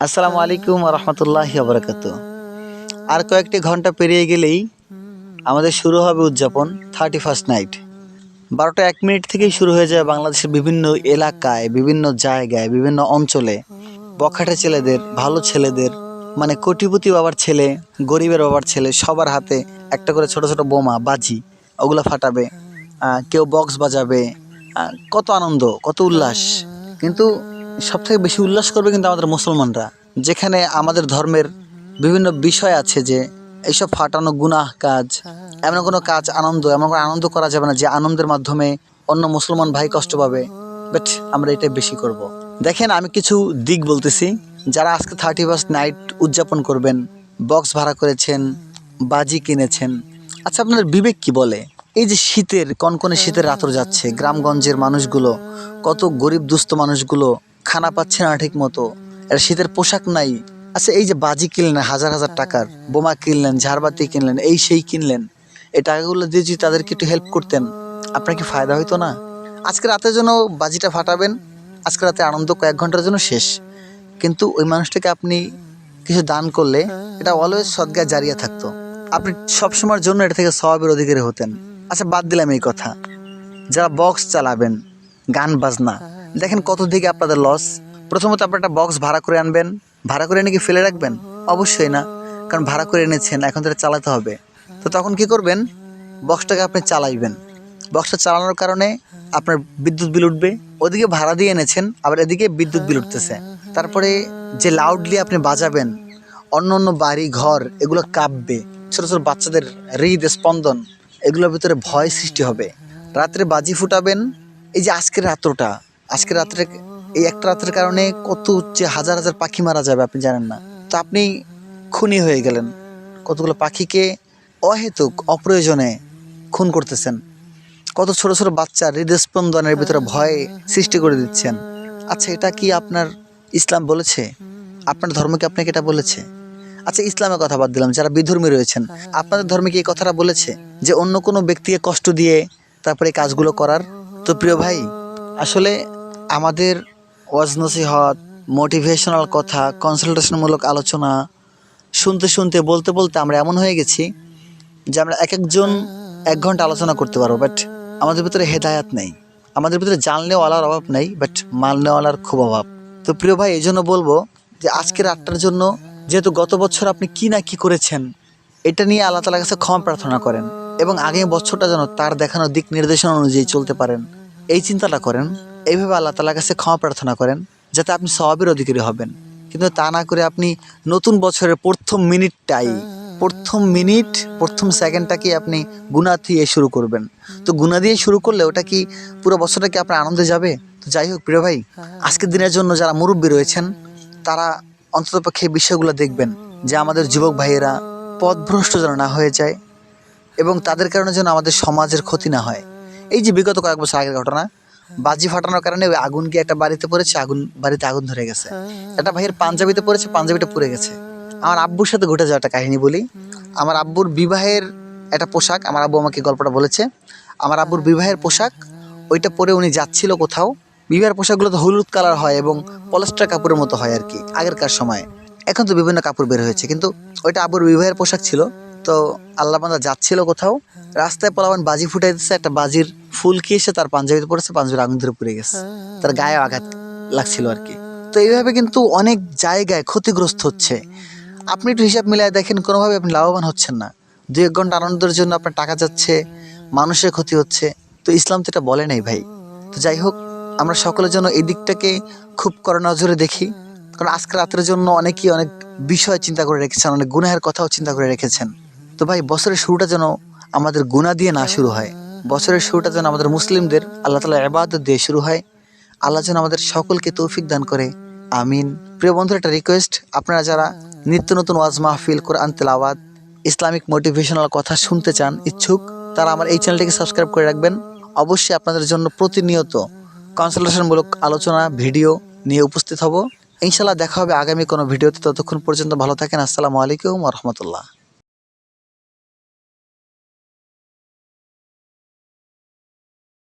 আসসালামু আলাইকুম রহমতুল্লাহ বরকাত আর কয়েকটি ঘণ্টা পেরিয়ে গেলেই আমাদের শুরু হবে উদযাপন থার্টি ফার্স্ট নাইট। বারোটা এক মিনিট থেকেই শুরু হয়ে যায় বাংলাদেশের বিভিন্ন এলাকায়, বিভিন্ন জায়গায়, বিভিন্ন অঞ্চলে বখাটে ছেলেদের, ভালো ছেলেদের মানে কোটিপতি বাবার ছেলে, গরিবের বাবার ছেলে সবার হাতে একটা করে ছোট ছোট বোমা, বাজি, ওগুলো ফাটাবে কেউ বক্স বাজাবে কত আনন্দ, কত উল্লাস। কিন্তু সব থেকে বেশি উল্লাস করবে কিন্তু আমাদের মুসলমানরা। যেখানে আমাদের ধর্মের বিভিন্ন বিষয় আছে যে এইসব ফাটানো গুনাহ কাজ, এমন কোনো কাজ আনন্দ, এমন কোনো আনন্দ করা যাবে না যে আনন্দের মাধ্যমে অন্য মুসলমান ভাই কষ্ট পাবে। বাট আমরা এটাই বেশি করব। দেখেন, আমি কিছু দিক বলতেছি। যারা আজকে থার্টি ফার্স্ট নাইট উদযাপন করবেন বক্স ভাড়া করেছেন, বাজি কিনেছেন। আচ্ছা আপনার বিবেক কি বলে? এই যে শীতের, কনকনে শীতের রাতর যাচ্ছে, গ্রামগঞ্জের মানুষগুলো, কত গরিব দুস্থ মানুষগুলো খানা পাচ্ছে না ঠিক মতো। এর শীতের পোশাক নাই। আচ্ছা এই যে বাজি কিনলেন, হাজার হাজার টাকার, বোমা কিনলেন, ঝাড়বাতি কিনলেন, এই সেই কিনলেন, এই টাকাগুলো দিয়ে যদি তাদেরকে একটু হেল্প করতেন, আপনার কি ফায়দা হইতো না? আজকে রাতের জন্য বাজিটা ফাটাবেন, আজকে রাতে আনন্দ কয়েক ঘণ্টার জন্য শেষ। কিন্তু ওই মানুষটাকে আপনি কিছু দান করলে, এটা অলওয়েজ সদ্গায় জারিয়া থাকতো। আপনি সবসময়ের জন্য এটা থেকে স্বভাবের অধিকারী হতেন। আচ্ছা বাদ দিলাম এই কথা। যারা বক্স চালাবেন, গান বাজনা দেখেন কত দিকে আপনাদের লস প্রথমত আপনার একটা বক্স ভাড়া করে আনবেন। ভাড়া করে এনে কি ফেলে রাখবেন? অবশ্যই না। কারণ ভাড়া করে এনেছেন, এখন তারা চালাতে হবে। তো তখন কি করবেন? বক্সটাকে আপনি চালাইবেন। বক্সটা চালানোর কারণে আপনার বিদ্যুৎ বিল উঠবে। ওদিকে ভাড়া দিয়ে এনেছেন, আবার এদিকে বিদ্যুৎ বিল উঠতেছে। তারপরে যে লাউডলি আপনি বাজাবেন, অন্য অন্য বাড়ি, ঘর, এগুলো কাঁপবে। ছোটো ছোটো বাচ্চাদের হৃদ, স্পন্দন, এগুলোর ভিতরে ভয় সৃষ্টি হবে। রাত্রে বাজি ফুটাবেন। এই যে আজকের রাত্রটা আজকের রাত্রে এই একটা রাত্রের কারণে কত যে হাজার হাজার পাখি মারা যাবে আপনি জানেন না। তো আপনি খুনি হয়ে গেলেন। কতগুলো পাখিকে অহেতুক, অপ্রয়োজনে খুন করতেছেন। কত ছোট ছোট বাচ্চা হৃদস্পন্দনের ভিতরে ভয় সৃষ্টি করে দিচ্ছেন। আচ্ছা এটা কি আপনার ইসলাম বলেছে? আপনার ধর্ম কি আপনাকে এটা বলেছে? আচ্ছা ইসলামের কথা বাদ দিলাম, যারা বিধর্মী রয়েছেন, আপনাদের ধর্মে কি এই কথাটা বলেছে? যে অন্য কোনো ব্যক্তিকে কষ্ট দিয়ে তারপরে কাজগুলো করার? তো প্রিয় ভাই, আসলে আমাদের ওয়াজ মোটিভেশনাল কথা কনসালটেশনমূলক আলোচনা, শুনতে শুনতে, বলতে বলতে আমরা এমন হয়ে গেছি যে আমরা এক একজন এক ঘণ্টা আলোচনা করতে পারব বাট আমাদের ভিতরে হেদায়াত নেই। আমাদের ভিতরে জানলেওয়ালার অভাব নেই বাট মাননেওয়ালার খুব অভাব। তো প্রিয় ভাই এই জন্য বলব যে আজকের আটটার জন্য যেহেতু গত বছর আপনি কি না কি করেছেন, এটা নিয়ে আল্লাহ তালার কাছে ক্ষমা প্রার্থনা করেন এবং আগামী বছরটা যেন তার দেখানো দিক নির্দেশনা অনুযায়ী চলতে পারেন। এই চিন্তাটা করেন। এইভাবে আল্লাহ তালার কাছে ক্ষমা প্রার্থনা করেন যাতে আপনি স্বভাবের অধিকারী হবেন। কিন্তু তা না করে আপনি নতুন বছরের প্রথম মিনিটটাই, প্রথম মিনিট, প্রথম সেকেন্ডটাকে আপনি গুণা দিয়ে শুরু করবেন। তো গুণা দিয়ে শুরু করলে ওটা কি পুরো বছরটা কি আপনার আনন্দে যাবে? তো যাই হোক, প্রিয় ভাই, আজকের দিনের জন্য যারা মুরব্বী রয়েছেন, তারা অন্ততপক্ষে বিষয়গুলো দেখবেন যে আমাদের যুবক ভাইয়েরা পথভ্রষ্ট যেন না হয়ে যায় এবং তাদের কারণে যেন আমাদের সমাজের ক্ষতি না হয়। এই যে বিগত কয়েক বছর আগের ঘটনা বাজি ফাটানোর কারণে ওই আগুন গিয়ে একটা বাড়িতে পড়েছে, আগুন, বাড়িতে আগুন ধরে গেছে। একটা ভাইয়ের পাঞ্জাবিতে পড়েছে, পাঞ্জাবিটা পুড়ে গেছে। আমার আব্বুর সাথে ঘটে যাওয়া একটা কাহিনী বলি। আমার আব্বুর বিবাহের একটা পোশাক, আমার আব্বু আমাকে গল্পটা বলেছে। আমার আব্বুর বিবাহের পোশাক, ওইটা পরে উনি যাচ্ছিল কোথাও। বিবাহের পোশাকগুলো তো হলুদ কালার হয় এবং পলেস্টার কাপড়ের মতো হয় আর কি, আগেরকার সময়। এখন তো বিভিন্ন কাপড় বের হয়েছে, কিন্তু ওইটা আব্বুর বিবাহের পোশাক ছিল। তো আল্লাহ বান্দা যাচ্ছিল কোথাও, রাস্তায় পোলাবান বাজি ফুটাই দিচ্ছে একটা বাজির ফুলকি এসে তার পাঞ্জাবিতে পড়েছে, পাঞ্জাবির আগুন ধরে পুড়ে গেছে। তার গায়ে আঘাত লাগছিল আর কি। তো এইভাবে কিন্তু অনেক জায়গায় ক্ষতিগ্রস্ত হচ্ছে। আপনি একটু হিসাব মিলিয়ে দেখেন, কোনোভাবে আপনি লাভবান হচ্ছেন না। দু এক ঘণ্টা আনন্দের জন্য আপনার টাকা যাচ্ছে, মানুষের ক্ষতি হচ্ছে। তো ইসলাম তো এটা বলে নাই ভাই। তো যাই হোক, আমরা সকলের জন্য এই দিকটাকে খুব কড়া নজরে দেখি। কারণ আজকে রাতের জন্য অনেকেই অনেক বিষয় চিন্তা করে রেখেছেন, অনেক গুনাহের কথাও চিন্তা করে রেখেছেন। তো ভাই, বছরের শুরুটা যেন আমাদের গুণা দিয়ে না শুরু হয়। বছরের শুরুটা যেন আমাদের মুসলিমদের আল্লাহ তালা এবাদত দিয়ে শুরু হয়। আল্লাহ যেন আমাদের সকলকে তৌফিক দান করে। আমিন। প্রিয় বন্ধুর, একটা রিকোয়েস্ট আপনারা যারা নিত্য নতুন ওয়াজ মাহফিল, কোরআন তেলাওয়াত, ইসলামিক মোটিভেশনাল কথা শুনতে চান, ইচ্ছুক, তারা আমার এই চ্যানেলটিকে সাবস্ক্রাইব করে রাখবেন। অবশ্যই আপনাদের জন্য প্রতিনিয়ত কনসালটেশনমূলক আলোচনা ভিডিও নিয়ে উপস্থিত হব। ইনশাল্লাহ দেখা হবে আগামী কোনো ভিডিওতে ততক্ষণ পর্যন্ত ভালো থাকেন। আসসালামু আলাইকুম রহমতুল্লাহ।